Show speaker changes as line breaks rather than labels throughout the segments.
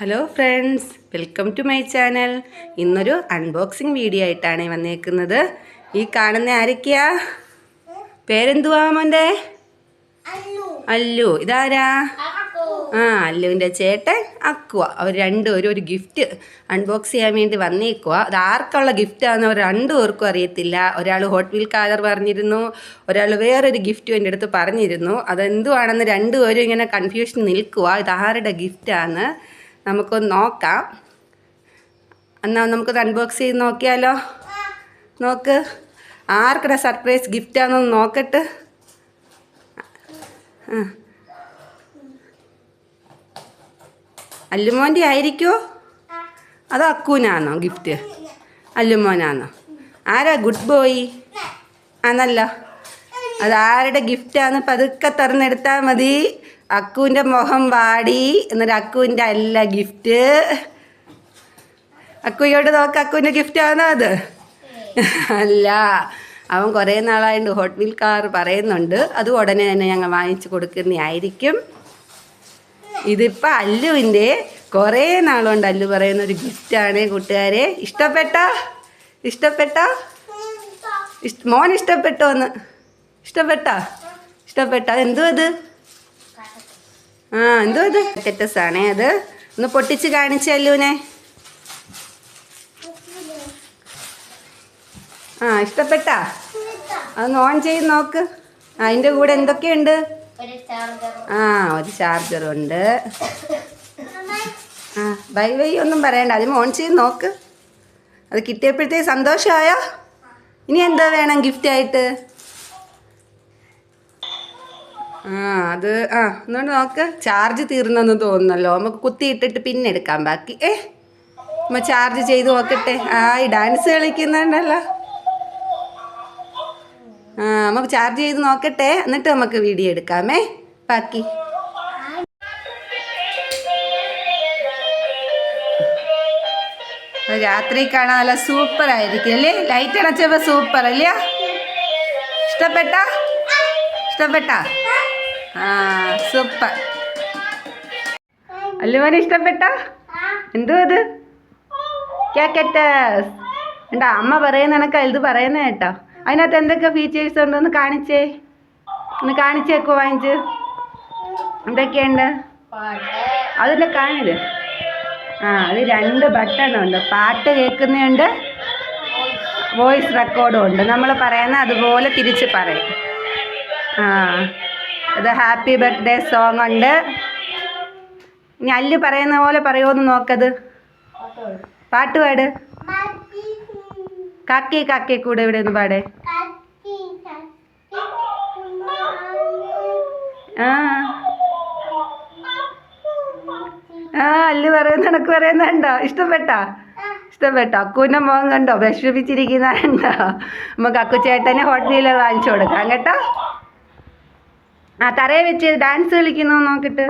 Hello friends welcome to my channel ഇന്നൊരു unboxing video ആയിട്ടാണ് വന്നേക്കുന്നത്. ഈ കാണുന്ന ആരൊക്കെയാ? പേരെന്തുവാ മോന്റെ? അല്ലു. ഇതാരാ? ആ അല്ലുവിന്റെ ചേട്ടൻ അക്കുവ. അവർ രണ്ടുപേരും ഒരു ഗിഫ്റ്റ് അൺബോക്സ് ചെയ്യാൻ വേണ്ടി വന്നേക്കുക അത് ആർക്കുള്ള ഗിഫ്റ്റാന്ന് അവർ രണ്ടുപേർക്കും അറിയത്തില്ല. ഒരാൾ ഹോട്ട് വീൽ കാലർ പറഞ്ഞിരുന്നു. ഒരാൾ വേറൊരു ഗിഫ്റ്റും എന്റെ അടുത്ത് പറഞ്ഞിരുന്നു. അതെന്തുവാണെന്ന് രണ്ടുപേരും ഇങ്ങനെ കൺഫ്യൂഷൻ നിൽക്കുക ഇത് ആരുടെ ഗിഫ്റ്റാന്ന് നമുക്കൊന്ന് നോക്കാം. എന്നാൽ നമുക്ക് അൺബോക്സ് ചെയ്ത് നോക്കിയാലോ? നോക്ക്. ആർക്കടെ സർപ്രൈസ് ഗിഫ്റ്റ് നോക്കട്ടെ. അല്ലുമോന്റെ ആയിരിക്കുമോ അതോ അക്കൂനാണോ ഗിഫ്റ്റ് അല്ലുമോനാണോ? ആരാ ഗുഡ് ബോയ് ആണല്ലോ. അത് ആരുടെ ഗിഫ്റ്റാന്ന് പതുക്കെ തുറന്നെടുത്താൽ മതി. അക്കുവിന്റെ മുഖം വാടി. എന്നിട്ട് അക്കുവിന്റെ അല്ല ഗിഫ്റ്റ്. അക്കുയോട് നോക്ക് അക്കുവിന്റെ ഗിഫ്റ്റ് ആണോ അത്? അല്ല. അവൻ കുറേ നാളായിട്ട് ഹോട്ട് വീൽ കാർ പറയുന്നുണ്ട്. അത് ഉടനെ തന്നെ ഞങ്ങൾ വാങ്ങിച്ചു കൊടുക്കുന്നതായിരിക്കും. ഇതിപ്പോൾ അല്ലുവിന്റെ കുറേ നാളുകൊണ്ട് അല്ലു പറയുന്ന ഒരു ഗിഫ്റ്റാണ് കൂട്ടുകാരെ. ഇഷ്ടപ്പെട്ട? ഇഷ്ടപ്പെട്ട? ഇഷ്ട മോൻ ഇഷ്ടപ്പെട്ടോ എന്ന്? ഇഷ്ടപ്പെട്ട? ഇഷ്ടപ്പെട്ട? എന്തോ അത് ആ എന്തോ ഇത്? കെറ്റസ് ആണേ അത്. ഒന്ന് പൊട്ടിച്ച് കാണിച്ചല്ലൂനെ ആ ഇഷ്ടപ്പെട്ട? അതൊന്ന് ഓൺ ചെയ്ത് നോക്ക്. അതിന്റെ കൂടെ എന്തൊക്കെയുണ്ട്?
ഒരു ചാർജർ
ആ ഒരു ചാർജറുണ്ട് ആ ബൈ ബൈ ഒന്നും പറയണ്ട. അതിന് ഓൺ ചെയ്ത് നോക്ക്. അത് കിട്ടിയപ്പോഴത്തേക്ക് സന്തോഷമായോ? ഇനി എന്താ വേണം ഗിഫ്റ്റ് ആയിട്ട് ആ അത് ആ ഒന്നുകൊണ്ട് നോക്ക്. ചാർജ് തീർന്നെന്ന് തോന്നുന്നല്ലോ. നമുക്ക് കുത്തിയിട്ടിട്ട് പിന്നെ എടുക്കാം. ബാക്കി ഏ? അമ്മ ചാർജ് ചെയ്ത് നോക്കട്ടെ. ആ ഈ ഡാൻസ് കളിക്കുന്നുണ്ടല്ലോ. ആ നമുക്ക് ചാർജ് ചെയ്ത് നോക്കട്ടെ. എന്നിട്ട് നമുക്ക് വീഡിയോ എടുക്കാമേ ബാക്കി. രാത്രി കാണാൻ നല്ല സൂപ്പർ ആയിരിക്കും അല്ലേ? ലൈറ്റ് അണച്ചപ്പോൾ സൂപ്പർ അല്ലേ? ഇഷ്ടപ്പെട്ട? ഇഷ്ടപ്പെട്ട? ആ സൂപ്പർ. അല്ലുമോനെ ഇഷ്ടപ്പെട്ട? എന്തോ അത്? കാക്കറ്റസ് എന്താ അമ്മ പറയുന്ന കണക്കാ ഇത് പറയുന്ന കേട്ടോ. അതിനകത്ത് എന്തൊക്കെ ഫീച്ചേഴ്സ് ഉണ്ട് ഒന്ന് കാണിച്ചേ ഒന്ന് കാണിച്ചേക്കോ വാങ്ങിച്ച്? എന്തൊക്കെയുണ്ട്? അതിന്റെ കാണിത് ആ അത് രണ്ട് ബട്ടണുണ്ട് പാട്ട് കേൾക്കുന്നുണ്ട്. വോയിസ് റെക്കോർഡും ഉണ്ട്. നമ്മൾ പറയുന്ന അതുപോലെ തിരിച്ച് പറയും. ആ. ഇത് ഹാപ്പി ബർത്ത്ഡേ സോങ് ഉണ്ട്. ഇനി അല്ല് പറയുന്ന പോലെ പറയുമോന്ന് നോക്കത്. പാട്ട് പാട്. കാക്കി കാക്കി കൂടെ ഇവിടെ ഒന്ന് പാടേ. ആ. ആ അല്ല് പറയുന്ന കണക്ക് പറയുന്നുണ്ടോ? ഇഷ്ടപ്പെട്ടാ? ഇഷ്ടപ്പെട്ടോ? അക്കുവിന്റെ മുഖം കണ്ടോ? വിഷമിച്ചിരിക്കുന്ന കണ്ടോ? നമുക്ക് അക്കു ഹോട്ടലിൽ വാങ്ങിച്ചു കൊടുക്കാം കേട്ടോ. ആ തറയെ വെച്ച് ഡാൻസ് കളിക്കുന്നു നോക്കിട്ട്.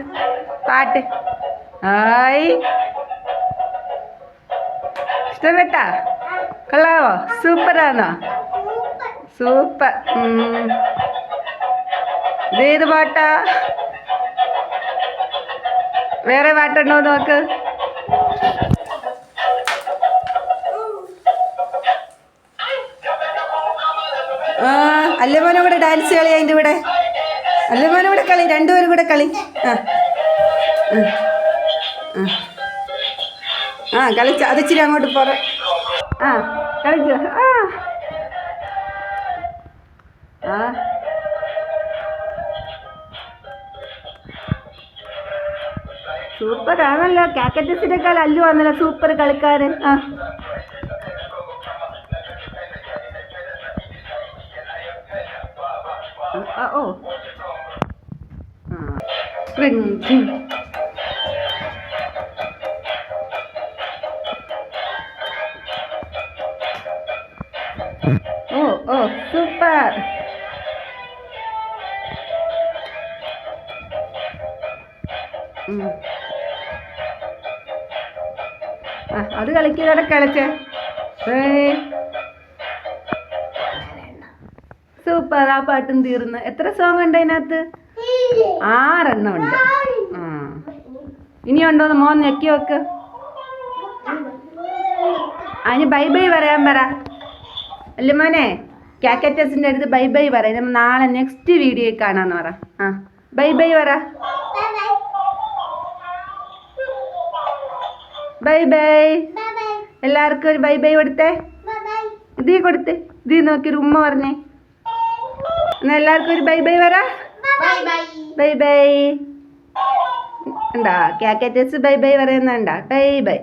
പാട്ട്. ആയി ഇഷ്ടപ്പെട്ടാ? കൊള്ളാവോ? സൂപ്പറാണോ സൂപ്പർ. ഇതേത് പാട്ടാ? വേറെ പാട്ടുണ്ടോ നോക്ക്. ആ മോനെ കൂടെ ഡാൻസ് കളി അതിന്റെ കൂടെ അല്ലമോനും കൂടെ കളി. രണ്ടുപേരും കൂടെ കളി. ആ. ആ. കളിച്ച. അതിച്ചിരി അങ്ങോട്ട് പോറ ആ കളിച്ച. ആ. ആ. സൂപ്പർ ആണല്ലോ കാക്കറ്റസിനേക്കാൾ അല്ലു ആണല്ലോ സൂപ്പർ കളിക്കാരൻ. ആ ഓ. ട്രിങ്, Oh, ഓ ഓ സൂപ്പർ ആ അത് കളിക്കുന്നവിടെ കളിച്ചേ. സൂപ്പർ ആ പാട്ടും തീർന്ന്. എത്ര സോങ് ഉണ്ട് അതിനകത്ത്? ആറെണ്ണം ഉണ്ട് ആ. ഇനിയുണ്ടോന്ന് മോൻ ഞെക്കി വെക്ക്. അതിന് ബൈ ബൈ പറയാൻ പറ. അല്ല മോനെ? കാക്കറ്റസിന്റെ അടുത്ത് ബൈ ബൈ പറ. നാളെ നെക്സ്റ്റ് വീഡിയോ കാണാന്ന് പറ. ആ. ബൈ ബൈ പറ. Bye bye. എല്ലാവർക്കും ഒരു ബൈ ബൈ കൊടുത്തേ. ഇതീ കൊടുത്തേ. ഇതീ നോക്കി ഒരു ഉമ്മ പറഞ്ഞേ. എന്നാ എല്ലാവർക്കും ഒരു ബൈ ബൈ പറ. ബൈ ബൈ ഉണ്ടാ കാക്കറ്റസ് ബൈ ബൈ പറയുന്നുണ്ടാ ബൈ ബൈ